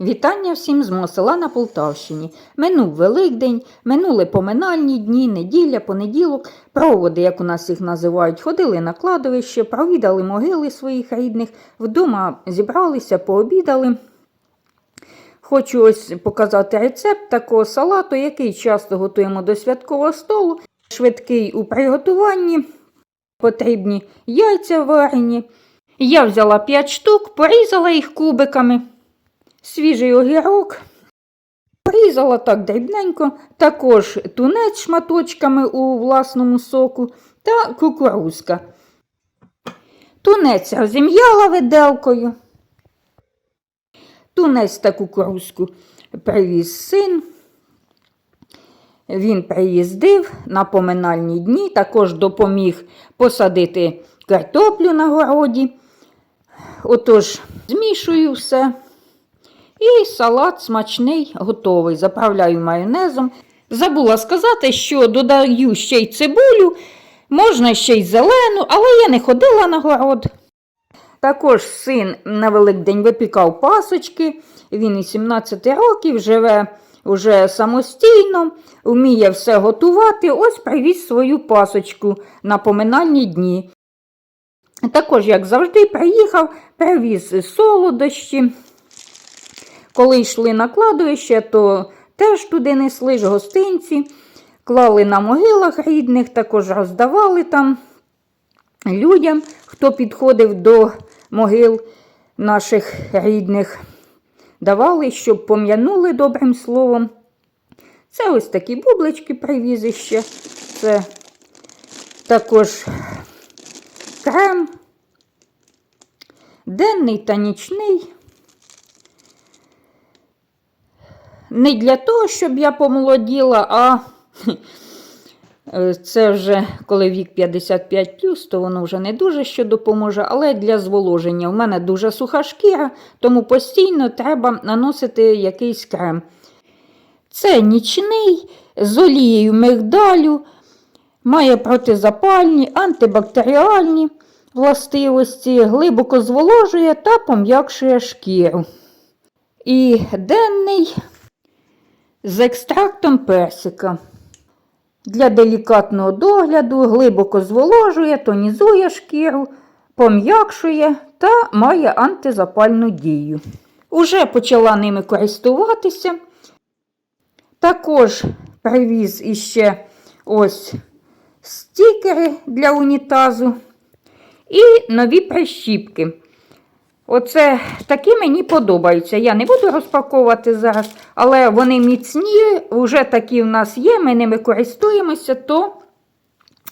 Вітання всім з мого села на Полтавщині. Минув Великдень, минули поминальні дні, неділя, понеділок, проводи, як у нас їх називають, ходили на кладовище, провідали могили своїх рідних, вдома зібралися, пообідали. Хочу ось показати рецепт такого салату, який часто готуємо до святкового столу. Швидкий у приготуванні, потрібні яйця варені. Я взяла 5 штук, порізала їх кубиками свіжий огірок. Порізала так дрібненько, також тунець шматочками у власному соку та кукурузка. Тунець розім'яла виделкою. Тунець та кукурузку привіз син. Він приїздив на поминальні дні, також допоміг посадити картоплю на городі. Отож, змішую все. І салат смачний, готовий. Заправляю майонезом. Забула сказати, що додаю ще й цибулю, можна ще й зелену, але я не ходила на город. Також син на Великдень випікав пасочки, він і 17 років, живе уже самостійно, вміє все готувати. Ось привіз свою пасочку на поминальні дні. Також, як завжди, приїхав, привіз солодощі. Коли йшли на кладовище, то теж туди несли ж гостинці, клали на могилах рідних, також роздавали там людям, хто підходив до могил наших рідних. Давали, щоб пом'янули добрим словом. Це ось такі бублички привіз іще. Це також крем, денний та нічний. Не для того, щоб я помолоділа, а це вже коли вік 55, то воно вже не дуже що допоможе, але для зволоження. У мене дуже суха шкіра, тому постійно треба наносити якийсь крем. Це нічний з олією мигдалю, має протизапальні, антибактеріальні властивості, глибоко зволожує та пом'якшує шкіру. І денний з екстрактом персика. Для делікатного догляду глибоко зволожує, тонізує шкіру, пом'якшує та має антизапальну дію. Уже почала ними користуватися. Також привіз іще ось стікери для унітазу і нові прищіпки. Оце такі мені подобаються. Я не буду розпаковувати зараз, але вони міцні, вже такі в нас є, ми ними користуємося, то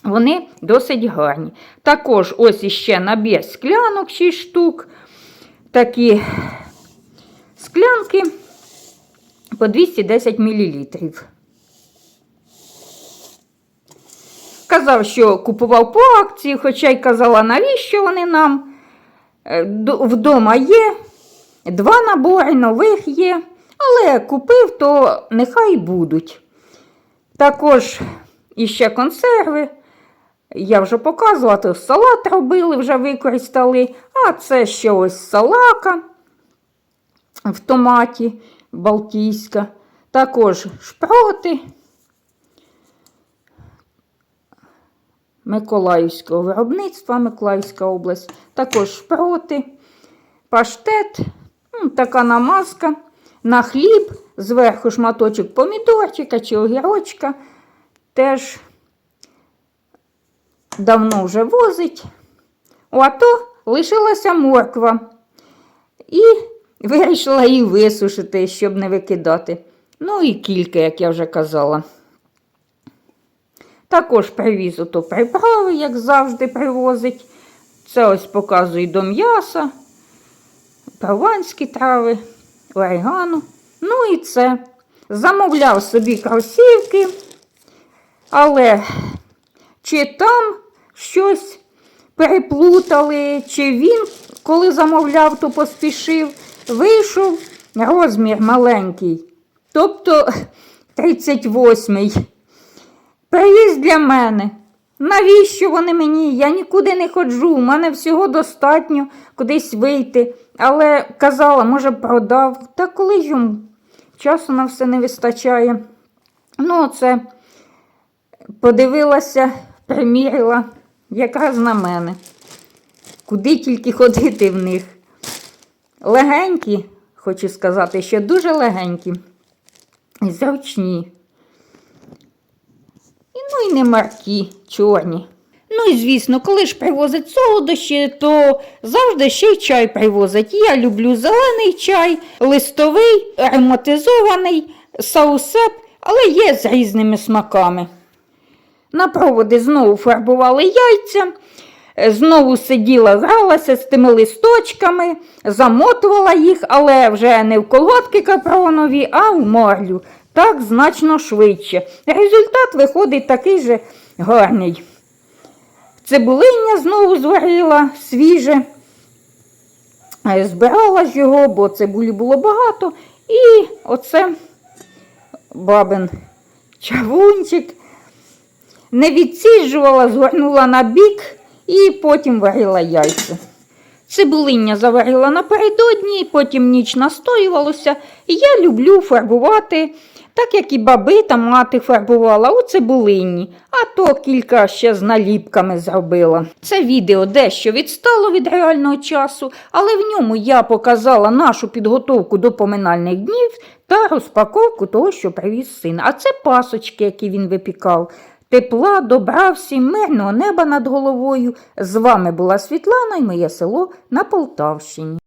вони досить гарні. Також ось іще набір склянок 6 штук. Такі склянки по 210 мл. Казав, що купував по акції, хоча й казала, навіщо вони нам. Е, Вдома є, два набори нових є, але купив, то нехай будуть. Також іще консерви. Я вже показувала, то салат робили, вже використали, а це ще ось салака в томаті Балтійська. Також шпроти Миколаївського виробництва, Миколаївська область, також шпроти, паштет, ну, така намазка, на хліб, зверху шматочок помідорчика чи огірочка. Теж давно вже возить. О, а то лишилася морква. І вирішила її висушити, щоб не викидати. Ну і кілька, як я вже казала. Також привіз ото приправи, як завжди, привозить. Це ось показую до м'яса, прованські трави, орегано. Ну і це. Замовляв собі кросівки, але чи там щось переплутали, чи він, коли замовляв, то поспішив, вийшов розмір маленький, тобто 38-й. Привіз для мене. Навіщо вони мені? Я нікуди не ходжу, у мене всього достатньо кудись вийти. Але казала, може, продав. Та коли йому часу на все не вистачає. Ну, оце подивилася, примірила, якраз на мене. Куди тільки ходити в них. Легенькі, хочу сказати, що дуже легенькі і зручні. Ну не маркі, чорні. Ну і звісно, коли ж привозять солодощі, то завжди ще й чай привозять. Я люблю зелений чай, листовий, ароматизований, саусеп, але є з різними смаками. На проводи знову фарбували яйця, знову сиділа, гралася з тими листочками, замотувала їх, але вже не в колготки капронові, а в марлю. Так значно швидше. Результат виходить такий же гарний. Цибулиння знову зварила свіже. Е, Збирала ж його, бо цибулі було багато. І оце бабин чавунчик не відсіджувала, згорнула на бік і потім варила яйця. Цибулиння заварила напередодні, потім ніч настоювалося. Я люблю фарбувати, так як і баби та мати фарбувала у цибулинні, а то кілька ще з наліпками зробила. Це відео дещо відстало від реального часу, але в ньому я показала нашу підготовку до поминальних днів та розпаковку того, що привіз син. А це пасочки, які він випікав. Тепла, добра всім, мирного неба над головою. З вами була Світлана і моє село на Полтавщині.